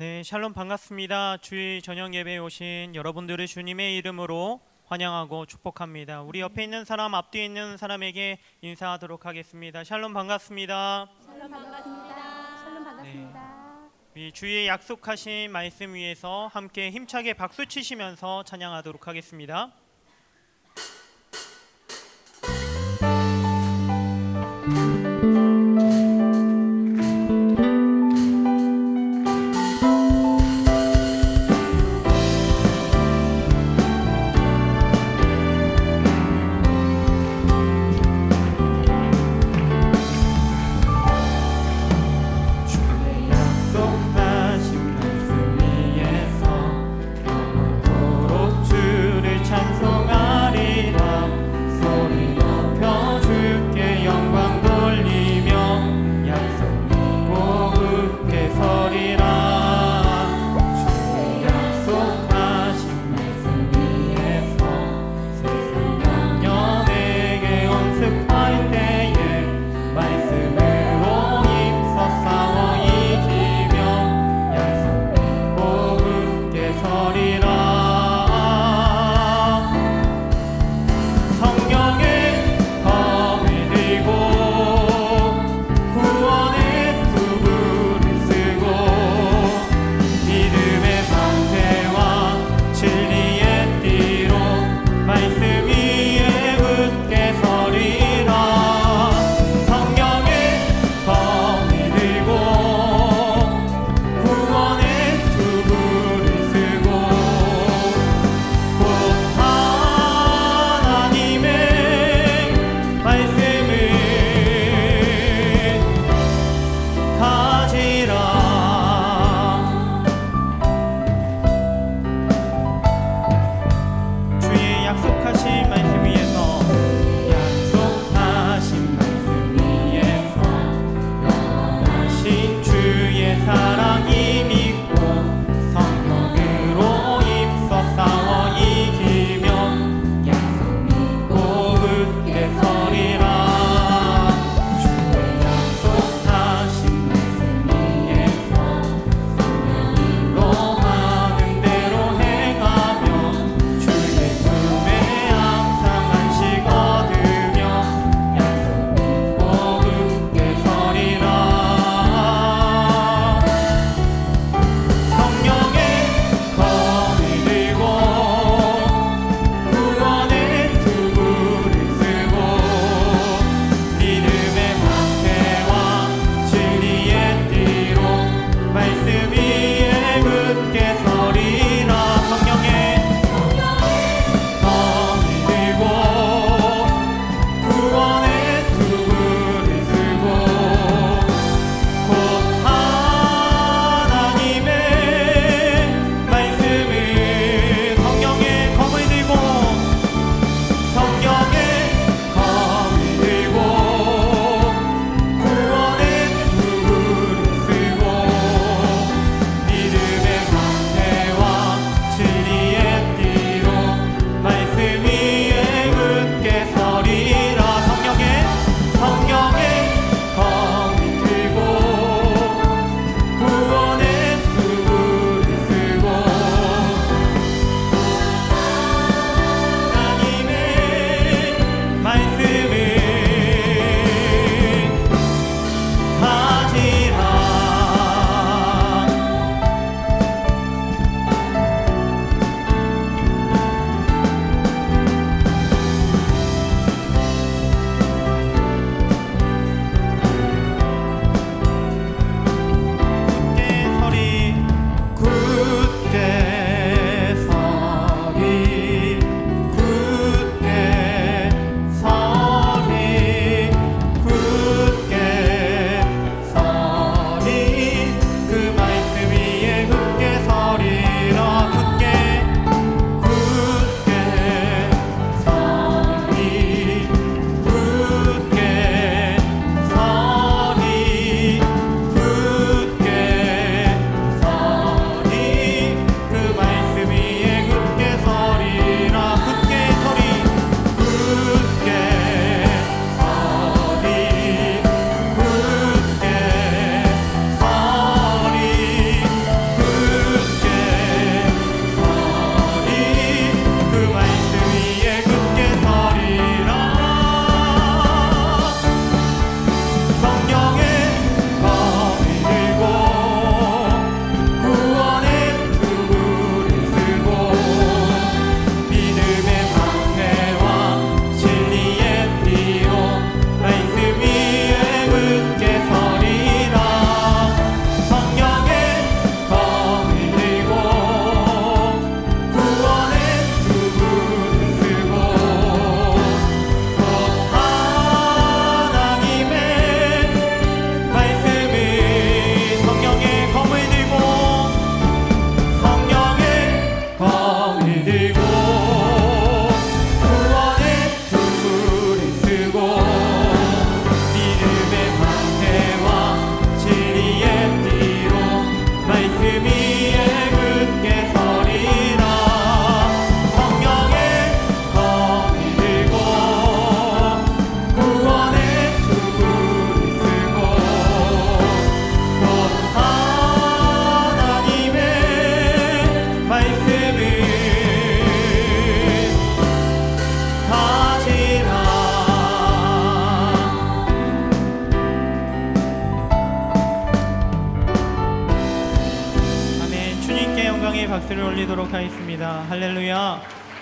네, 샬롬 반갑습니다. 주일 저녁 예배에 오신 여러분들을 주님의 이름으로 환영하고 축복합니다. 우리 옆에 있는 사람, 앞뒤에 있는 사람에게 인사하도록 하겠습니다. 샬롬 반갑습니다. 샬롬 반갑습니다. 샬롬 반갑습니다. 우리 주의 약속하신 말씀 위에서 함께 힘차게 박수 치시면서 찬양하도록 하겠습니다.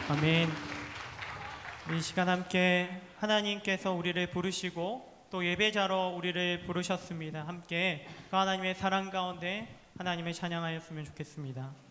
아멘. 이 시간 함께 하나님께서 우리를 부르시고 또 예배자로 우리를 부르셨습니다. 함께 그 하나님의 사랑 가운데 하나님을 찬양하였으면 좋겠습니다.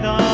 the on.